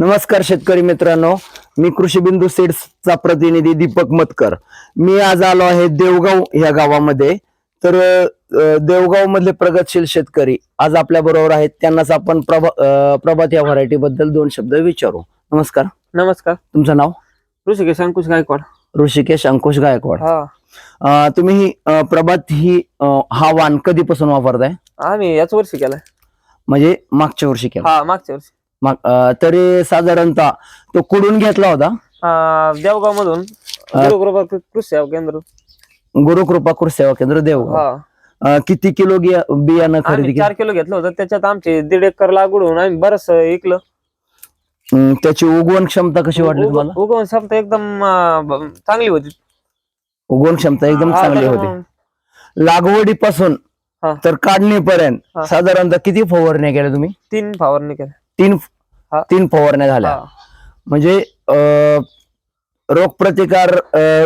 नमस्कार शेतकरी मित्रांनो. मी कृषी बिंदू सीड्सचा प्रतिनिधी दीपक मतकर. मी आज आलो आहे देवगाव या गावामध्ये. तर देवगाव मधले प्रगतशील शेतकरी आज आपल्या बरोबर आहेत. त्यांनाच आपण प्रभा प्रभात या व्हरायटी बद्दल दोन शब्द विचारू. नमस्कार. नमस्कार. तुमचं नाव? ऋषिकेश अंकुश गायकवाड. ऋषिकेश अंकुश गायकवाड. हा. तुम्ही ही प्रभात ही हा वाण कधीपासून वापरताय? आम्ही याच वर्षी केलाय. म्हणजे मागच्या वर्षी केला. हा मागच्या वर्षी. माग- अं, तरी साधारणतः तो कुडून घेतला होता? देवगाव मधून गुरुकृपा कृषी सेवा केंद्र. गुरुकृपा कृषी सेवा केंद्र देवगाव. हा. अं, किती किलो गिया- बियाणं खरेदी आम्ही केलं चार किलो? घेतलं होतं. त्याच्यात आमचे दीड एकर लागवड होऊन आम्ही बरंच इकलं अं, त्याची उगवण क्षमता कशी वाटली तुम्हाला? उगवून क्षमता एकदम अं, ब- चांगली होती. उगवण क्षमता एकदम हा, चांगली त्याच्यामुळं- होती. लागवडीपासून हा. तर काढणीपर्यंत हा. साधारणतः किती फवारण्या केल्या तुम्ही? तीन फवारणी केल्या. तीन. तीन फवारण्या झाल्या. हा. म्हणजे रोगप्रतिकार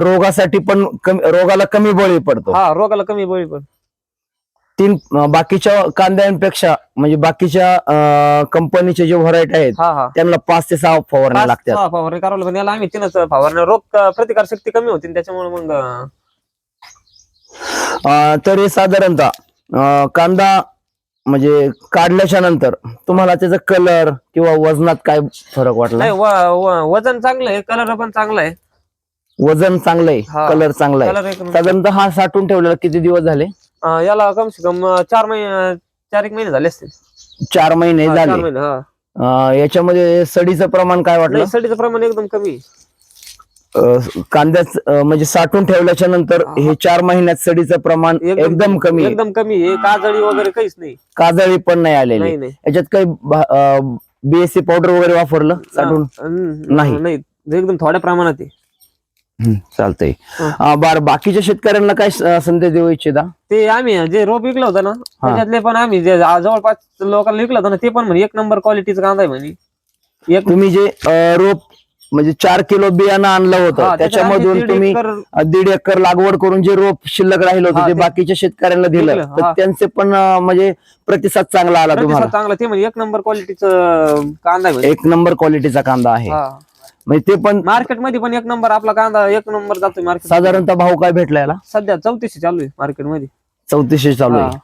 रोगासाठी पण रोगाला कमी बळी पडतो. हा रोगाला कमी बळी पण तीन बाकीच्या कांद्यांपेक्षा म्हणजे बाकीच्या कंपनीचे जे व्हरायटी आहेत हा हा. त्यांना पाच ते सहा फवारण्या लागतात. फवारणी करावं याला आम्ही तीनच फवारणी रोग प्रतिकार शक्ती कमी होती त्याच्यामुळे मग तरी साधारणतः अं, कांदा म्हणजे काढल्याच्या नंतर तुम्हाला त्याचा कलर किंवा वजनात काय फरक वाटला? नाही व- व- वजन चांगलं आहे कलर पण चांगला आहे. वजन चांगलं आहे हा. कलर चांगला आहे. कलर एक साधारणतः हा साठवून ठेवलेला किती दिवस झाले? अं, याला कम से कम अं, चार महिने चार एक महिने झाले असतील. चार महिने हा, चार झाले. महिने हा. अं, याच्यामध्ये सडीचं प्रमाण काय वाटलं? नाही सडीचं प्रमाण एकदम कमी आहे. कांद्याच म्हणजे साठवून ठेवल्याच्या नंतर हा. चार महिन्यात सडीचं प्रमाण एकदम कमी आहे. एकदम कमी आहे. काजळी वगैरे काहीच नाही. काजळी पण नाही आलेली. नाही नाही. याच्यात काही बीएससी पावडर वगैरे वापरलं साठवून नाही. नाही. एकदम थोड्या प्रमाणात आहे. चालतंय. हा. बरं बाकीच्या शेतकऱ्यांना काय स- संदेश देऊ इच्छिता? ते आम्ही जे रोप विकलं होतं ना त्याच्यातले पण आम्ही जे आ- जवळपास लोकांना विकलं होतं ना ते पण म्हणे एक नंबर क्वालिटीचा कांदा आहे म्हणे. एक तुम्ही जे अं, रोप म्हणजे चार किलो बियाणं आणलं होतं. त्याच्यामधून तुम्ही दीड एकर लागवड करून जे रोप शिल्लक राहिलं होतं ते ते- बाकीच्या शेतकऱ्यांना दिलं तर. त्यांचे पण म्हणजे प्रतिसाद चांगला आला तुम्हाला. चांगला ते म्हणजे एक नंबर क्वालिटीचं कांदा एक नंबर क्वालिटीचा कांदा आहे. म्हणजे ते पण मार्केटमध्ये पण एक नंबर आपला कांदा एक नंबर जातोय मार्केट साधारणतः भाव काय भेटला याला? सध्या चौतीसशे चालू आहे मार्केटमध्ये. चौतीसशे चालू. आहे.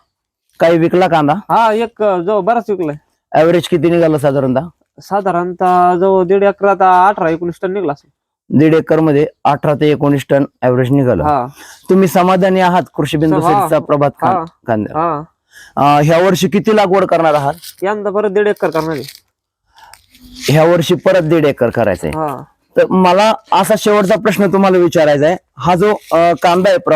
काही विकला कांदा? हा एक जो बराच विकलाय. ऍव्हरेज किती निघाला साधारणतः? साधारणतः जो दीड एकरात अठरा एकोणीस टन निघला असेल. दीड एकरमध्ये अठरा ते एकोणीस टन ऍव्हरेज निघालं. हा. तुम्ही समाधानी आहात कृषी बिंदू हा. सेटचा प्रभात हा. खान हा. ह्या वर्षी किती लागवड करणार आहात? यंदा परत दीड एकर करणार आहे. ह्या वर्षी परत दीड एकर करायचंय. हा. तर मला असा शेवटचा प्रश्न तुम्हाला विचारायचा आहे. हा जो अं, कांदा आहे प्रभात